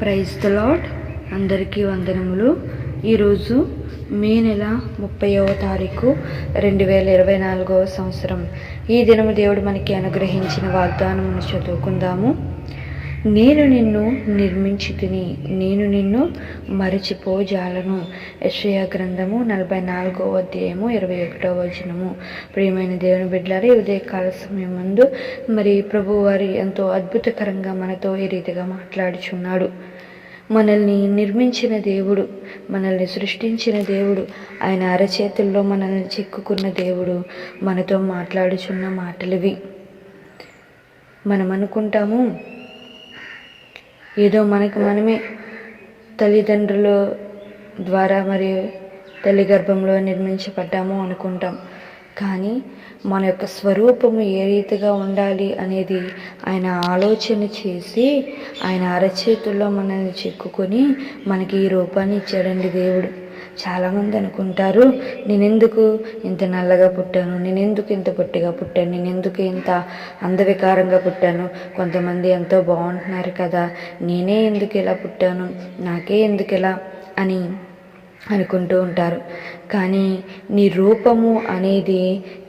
Praise the lord అందరికీ వందనములు. ఈరోజు మే నెల ముప్పైవ తారీఖు రెండు వేల ఇరవై నాలుగవ సంవత్సరం. ఈ దినము దేవుడు మనకి అనుగ్రహించిన వాగ్దానమును చదువుకుందాము. నేను నిన్ను నిర్మించి తిని నేను నిన్ను మరచిపోజాలను. యెషయా గ్రంథము నలభై నాలుగో అధ్యాయము ఇరవై ఒకటో వచనము. ప్రియమైన దేవుని బిడ్డలారే ఉదయకాల సమయం ముందు మరి ప్రభువారి ఎంతో అద్భుతకరంగా మనతో ఈ రీతిగా మాట్లాడుచున్నాడు. మనల్ని నిర్మించిన దేవుడు మనల్ని సృష్టించిన దేవుడు ఆయన అరచేతుల్లో మనల్ని చిక్కుకున్న దేవుడు మనతో మాట్లాడుచున్న మాటలివి. మనం అనుకుంటాము ఏదో మనకు మనమే తల్లిదండ్రుల ద్వారా మరియు తల్లి గర్భంలో నిర్మించబడ్డాము అనుకుంటాం. కానీ మన యొక్క స్వరూపము ఏ రీతిగా ఉండాలి అనేది ఆయన ఆలోచన చేసి ఆయన అరచేతుల్లో మనల్ని చెక్కుకొని మనకి ఈ రూపాన్ని ఇచ్చాడండి దేవుడు. చాలామంది అనుకుంటారు నేనెందుకు ఇంత నల్లగా పుట్టాను? నేనెందుకు ఇంత పొట్టిగా పుట్టాను? నేనెందుకు ఇంత అందవికారంగా పుట్టాను? కొంతమంది ఎంతో బాగుంటున్నారు కదా నేనే ఎందుకు ఇలా పుట్టాను? నాకే ఎందుకు ఇలా? అని అనుకుంటూ ఉంటారు. కానీ నీ రూపము అనేది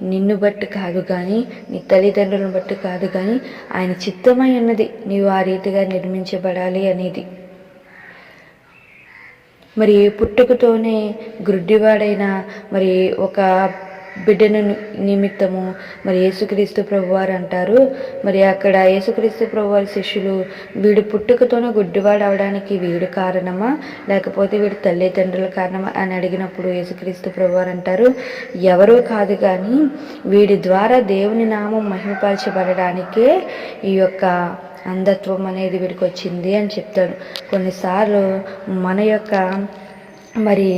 నిన్ను బట్టి కాదు కానీ నీ తల్లిదండ్రులను బట్టి కాదు కానీ ఆయన చిత్తమై ఉన్నది. నీవు ఆ రీతిగా నిర్మించబడాలి అనేది. మరి పుట్టుకతోనే గుడ్డివాడైన మరి ఒక బిడ్డను నిమిత్తము. మరి యేసుక్రీస్తు ప్రభువారు అంటారు మరి అక్కడ యేసుక్రీస్తు ప్రభువారి శిష్యులు వీడు పుట్టుకతోనే గుడ్డివాడు అవడానికి వీడు కారణమా? లేకపోతే వీడు తల్లిదండ్రుల కారణమా అని అడిగినప్పుడు యేసుక్రీస్తు ప్రభువారు అంటారు ఎవరో కాదు కానీ వీడి ద్వారా దేవుని నామం మహిమపరచబడడానికే ఈ యొక్క అంధత్వం అనేది వీడికి వచ్చింది అని చెప్తాడు కొన్నిసార్లు మన యొక్క మరి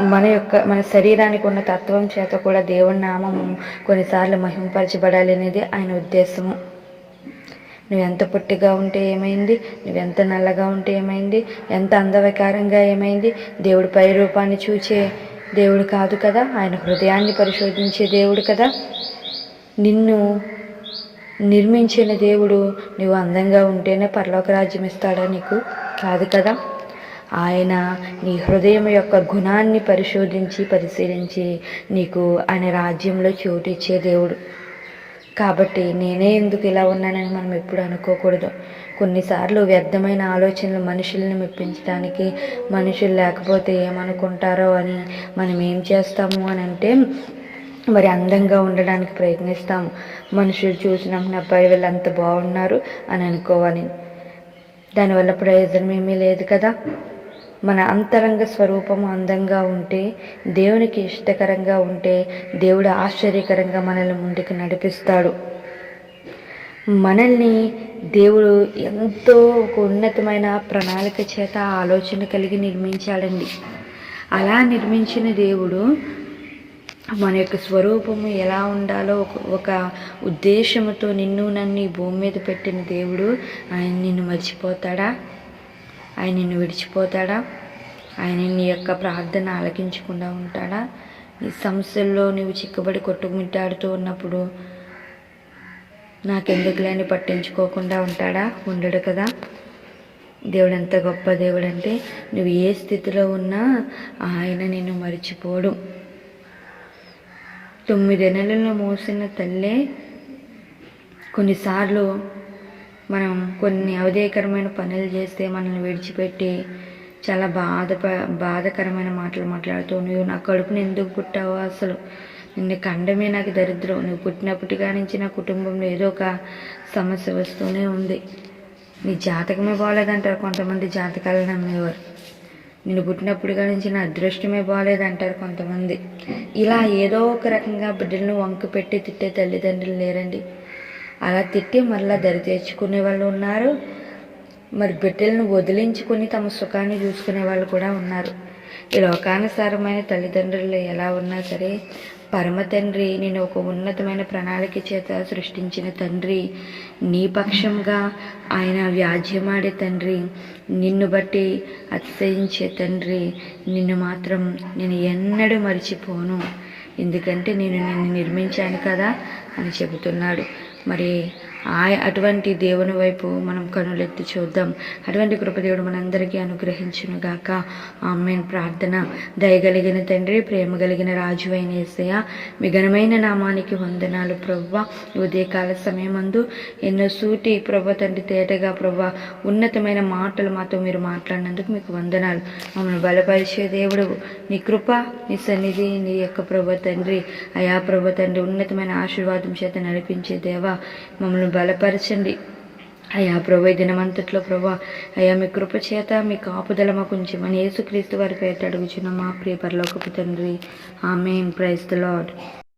మన యొక్క మన శరీరానికి ఉన్న తత్వం చేత కూడా దేవుని నామము కొన్నిసార్లు మహింపరచబడాలి అనేది ఆయన ఉద్దేశము. నువ్వెంత పొట్టిగా ఉంటే ఏమైంది? నువ్వెంత నల్లగా ఉంటే ఏమైంది? ఎంత అందవికారంగా ఏమైంది? దేవుడి పై రూపాన్ని చూచే దేవుడు కాదు కదా? ఆయన హృదయాన్ని పరిశోధించే దేవుడు కదా? నిన్ను నిర్మించిన దేవుడు నువ్వు అందంగా ఉంటేనే పరలోక రాజ్యం ఇస్తాడా నీకు? కాదు కదా? ఆయన నీ హృదయం యొక్క గుణాన్ని పరిశోధించి పరిశీలించి నీకు ఆయన రాజ్యంలో చోటు ఇచ్చే దేవుడు. కాబట్టి నేనే ఎందుకు ఇలా ఉన్నానని మనం ఎప్పుడు అనుకోకూడదు. కొన్నిసార్లు వ్యర్థమైన ఆలోచనలు మనుషుల్ని మెప్పించడానికి మనుషులు లేకపోతే ఏమనుకుంటారో అని మనం ఏం చేస్తాము అని అంటే మరి అందంగా ఉండడానికి ప్రయత్నిస్తాము. మనుషులు చూసినప్పుడు అబ్బాయి వీళ్ళు అంత బాగున్నారు అని అనుకోవాలి. దానివల్ల ప్రయోజనం ఏమీ లేదు కదా. మన అంతరంగ స్వరూపము అందంగా ఉంటే దేవునికి ఇష్టకరంగా ఉంటే దేవుడు ఆశ్చర్యకరంగా మనల్ని ముందుకు నడిపిస్తాడు. మనల్ని దేవుడు ఎంతో ఒక ఉన్నతమైన ప్రణాళిక చేత ఆలోచన కలిగి నిర్మించాడండి. అలా నిర్మించిన దేవుడు మన యొక్క స్వరూపము ఎలా ఉండాలో ఒక ఉద్దేశంతో నిన్ను నన్ను ఈ భూమి మీద పెట్టిన దేవుడు ఆయన నిన్ను మర్చిపోతాడా? ఆయన నిన్ను విడిచిపోతాడా? ఆయన నీ యొక్క ప్రార్థన ఆలకించకుండా ఉంటాడా? నీ సమస్యల్లో నువ్వు చిక్కబడి కొట్టుమిట్టాడుతూ ఉన్నప్పుడు నాకెందుకు లేని పట్టించుకోకుండా ఉంటాడా? ఉండడు కదా. దేవుడు ఎంత గొప్ప దేవుడు అంటే నువ్వు ఏ స్థితిలో ఉన్నా ఆయన నిన్ను మర్చిపోడు. తొమ్మిది నెలల్లో మోసిన తల్లే కొన్నిసార్లు మనం కొన్ని అవధేయకరమైన పనులు చేస్తే మనల్ని విడిచిపెట్టి చాలా బాధ బాధకరమైన మాటలు మాట్లాడుతూ నువ్వు నా కడుపుని ఎందుకు పుట్టావు అసలు? నిన్ను కండమే నాకు దరిద్రం. నువ్వు పుట్టినప్పటిగా నుంచి నా కుటుంబంలో ఏదో ఒక సమస్య వస్తూనే ఉంది. నీ జాతకమే బాగాలేదంటారు కొంతమంది జాతకాలను నమ్మేవారు. నేను పుట్టినప్పుడుగా నుంచి నా అదృష్టమే బాగాలేదంటారు కొంతమంది. ఇలా ఏదో ఒక రకంగా బిడ్డలను వంక పెట్టి తిట్టే తల్లిదండ్రులు లేరండి. అలా తిట్టి మళ్ళీ దరి తెచ్చుకునే వాళ్ళు ఉన్నారు. మరి బిడ్డలను వదిలించుకుని తమ సుఖాన్ని చూసుకునే వాళ్ళు కూడా ఉన్నారు. ఈ లోకానుసారమైన తల్లిదండ్రులు ఎలా ఉన్నా సరే పరమ తండ్రి నేను ఒక ఉన్నతమైన ప్రణాళిక చేత సృష్టించిన తండ్రి నీ పక్షంగా ఆయన వ్యాజ్యమాడే తండ్రి నిన్ను బట్టి అతిశయించే తండ్రి నిన్ను మాత్రం నేను ఎన్నడూ మర్చిపోను. ఎందుకంటే నేను నిన్ను నిర్మించాను కదా అని చెబుతున్నాడు. మరి ఆ అటువంటి దేవుని వైపు మనం కనులెత్తి చూద్దాం. అటువంటి కృపదేవుడు మనందరికీ అనుగ్రహించును గాక ఆమెన్. ప్రార్థన. దయగలిగిన తండ్రి ప్రేమ కలిగిన రాజు అయిన ఏసయ మీ ఘనమైన నామానికి వందనాలు ప్రవ్వ. ఉదయకాల ఉదయకాల సమయమందు ఎన్నో సూటి ప్రవ్వ తండ్రి తేటగా ప్రభ ఉన్నతమైన మాటలు మాతో మీరు మాట్లాడినందుకు మీకు వందనాలు. మమ్మల్ని బలపరిచే దేవుడు నీ కృప నీ సన్నిధి నీ యొక్క ప్రభ తండ్రి. అయా ప్రభ తండ్రి ఉన్నతమైన ఆశీర్వాదం చేత నడిపించే దేవా మమ్మల్ని బలపరచండి. అయా ప్రభు ఈ దినమంతట్లో ప్రభా అయా మీ కృప చేత మీ కాపుదల మాకు ఉంచమని యేసుక్రీస్తు వారి పేట అడుగుచున్న మా ప్రియ పరలోకపు తండ్రి. ఆమెన్. Praise the lord